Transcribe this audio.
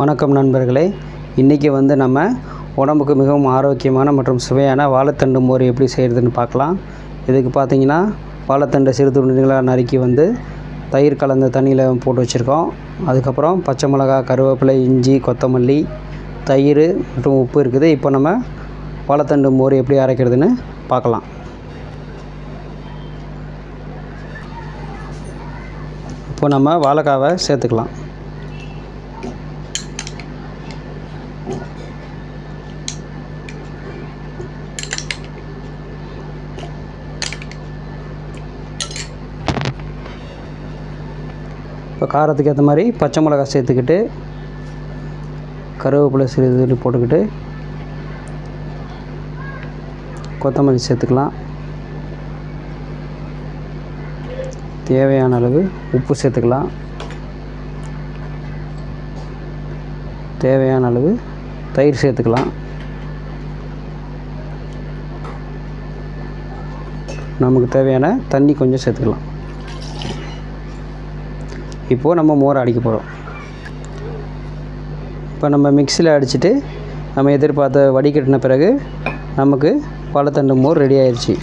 வணக்கம் நண்பர்களே. இன்றைக்கி வந்து நம்ம உடம்புக்கு மிகவும் ஆரோக்கியமான மற்றும் சுவையான வாழைத்தண்டு மோர் எப்படி செய்கிறதுன்னு பார்க்கலாம். இதுக்கு பார்த்தீங்கன்னா வாழைத்தண்டை சிறு துண்டுகளாக நறுக்கி வந்து தயிர் கலந்த தண்ணியில் போட்டு வச்சுருக்கோம். அதுக்கப்புறம் பச்சை மிளகா கருவேப்பிலை இஞ்சி கொத்தமல்லி தயிர் மற்றும் உப்பு இருக்குது. இப்போ நம்ம வாழைத்தண்டு மோர் எப்படி அரைக்கிறதுன்னு பார்க்கலாம். இப்போ நம்ம வாழைக்காவை சேர்த்துக்கலாம். இப்போ காரத்துக்கு ஏற்ற மாதிரி பச்சை மிளகா சேர்த்துக்கிட்டு கருவேப்பிலை சிறிது போட்டுக்கிட்டு கொத்தமல்லி சேர்த்துக்கலாம். தேவையான அளவு உப்பு சேர்த்துக்கலாம். தேவையான அளவு தயிர் சேர்த்துக்கலாம். நமக்கு தேவையான தண்ணி கொஞ்சம் சேர்த்துக்கலாம். இப்போது நம்ம மோர் அடிக்க போகிறோம். இப்போ நம்ம மிக்சியில் அடிச்சுட்டு நம்ம எதிர்பார்த்த வடிகட்டின பிறகு நமக்கு பழத்தண்டு மோர் ரெடி ஆயிடுச்சு